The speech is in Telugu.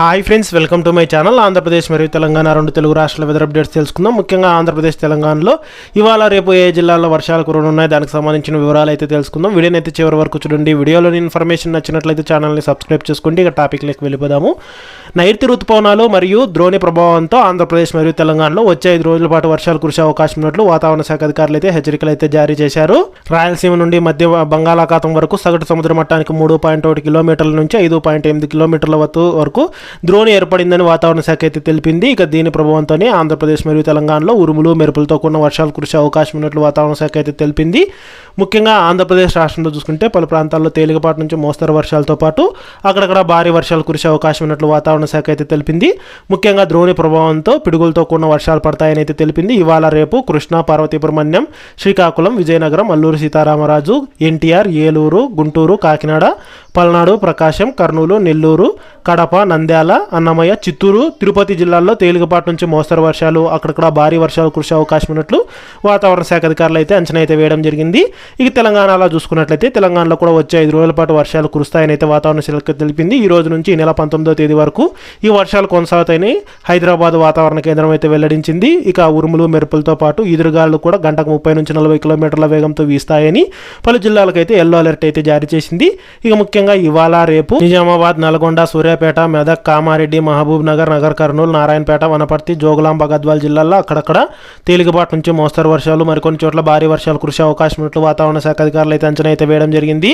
Hi friends welcome to my channel Andhra Pradesh మరియు తెలంగాణ రెండు తెలుగు రాష్ట్రాల వెదర్ అప్డేట్స్ తెలుసుకుందాం. ముఖ్యంగా ఆంధ్రప్రదేశ్ తెలంగాణలో ఇవాళ రేపు ఏ జిల్లాల్లో వర్షాలు కురనున్నాయి దానికి సంబంధించిన వివరాలు అయితే తెలుసుకుందాం. వీడియోని అయితే చివరి వరకు చూడండి. వీడియోలోని ఇన్ఫర్మేషన్ నచ్చినట్లయితే ఛానల్ని సబ్స్క్రైబ్ చేసుకోండి. ఇక టాపిక్లోకి వెళ్ళిపోదాము. నైరుతి రుతుపవనాలు మరియు ద్రోణి ప్రభావంతో ఆంధ్రప్రదేశ్ మరియు తెలంగాణలో వచ్చే ఐదు రోజుల పాటు వర్షాలు కురిసే అవకాశం ఉన్నట్లు వాతావరణ శాఖ అధికారులు అయితే హెచ్చరికలు అయితే జారీ చేశారు. రాయలసీమ నుండి మధ్య బంగాళాఖాతం వరకు సగటు సముద్ర మట్టానికి మూడు పాయింట్ ఒకటి కిలోమీటర్ల నుంచి ఐదు పాయింట్ ఎనిమిది కిలోమీటర్ల వరకు ద్రోణి ఏర్పడిందని వాతావరణ శాఖ అయితే తెలిపింది. ఇక దీని ప్రభావంతోనే ఆంధ్రప్రదేశ్ మరియు తెలంగాణలో ఉరుములు మెరుపులతో కూడిన వర్షాలు కురిసే అవకాశం ఉన్నట్లు వాతావరణ శాఖ అయితే తెలిపింది. ముఖ్యంగా ఆంధ్రప్రదేశ్ రాష్ట్రంలో చూసుకుంటే పలు ప్రాంతాల్లో తేలికపాటి నుంచి మోస్తరు వర్షాలతో పాటు అక్కడక్కడ భారీ వర్షాలు కురిసే అవకాశం ఉన్నట్లు వాతావరణ శాఖ అయితే తెలిపింది. ముఖ్యంగా ద్రోణి ప్రభావంతో పిడుగులతో కూడిన వర్షాలు పడతాయని అయితే తెలిపింది. ఇవాళ రేపు కృష్ణా పార్వతీపురమణ్యం శ్రీకాకుళం విజయనగరం అల్లూరు సీతారామరాజు ఎన్టీఆర్ ఏలూరు గుంటూరు కాకినాడ పల్నాడు ప్రకాశం కర్నూలు నెల్లూరు కడప నంద్యాల అన్నమయ్య చిత్తూరు తిరుపతి జిల్లాల్లో తేలికపాటి నుంచి మోస్తరు వర్షాలు అక్కడక్కడ భారీ వర్షాలు కురిసే అవకాశం ఉన్నట్లు వాతావరణ శాఖ అధికారులు అయితే అంచనా అయితే వేయడం జరిగింది. ఇక తెలంగాణలో చూసుకున్నట్లయితే తెలంగాణలో కూడా వచ్చే ఐదు రోజుల పాటు వర్షాలు కురుస్తాయని అయితే వాతావరణ శాఖ తెలిపింది. ఈ రోజు నుంచి ఈ నెల పంతొమ్మిదో తేదీ వరకు ఈ వర్షాలు కొనసాగుతాయని హైదరాబాద్ వాతావరణ కేంద్రం అయితే వెల్లడించింది. ఇక ఉరుములు మెరుపులతో పాటు ఈదురుగాలు కూడా గంటకు ముప్పై నుంచి నలభై కిలోమీటర్ల వేగంతో వీస్తాయని పలు జిల్లాలకైతే ఎల్లో అలర్ట్ అయితే జారీ చేసింది. ఇక ముఖ్యంగా ఇవాళ రేపు నిజామాబాద్ నల్గొండ సూర్యాపేట మెదక్ కామారెడ్డి మహబూబ్ నగర్ నగర్ కర్నూలు నారాయణపేట వనపర్తి జోగులాంబ గద్వాల్ జిల్లాల్లో అక్కడక్కడ తేలికపాటి నుంచి మోస్తరు వర్షాలు మరికొన్ని చోట్ల భారీ వర్షాలు కురిసే అవకాశం ఉన్నట్లు వాతావరణ శాఖ అధికారులు అయితే అంచనా అయితే వేయడం జరిగింది.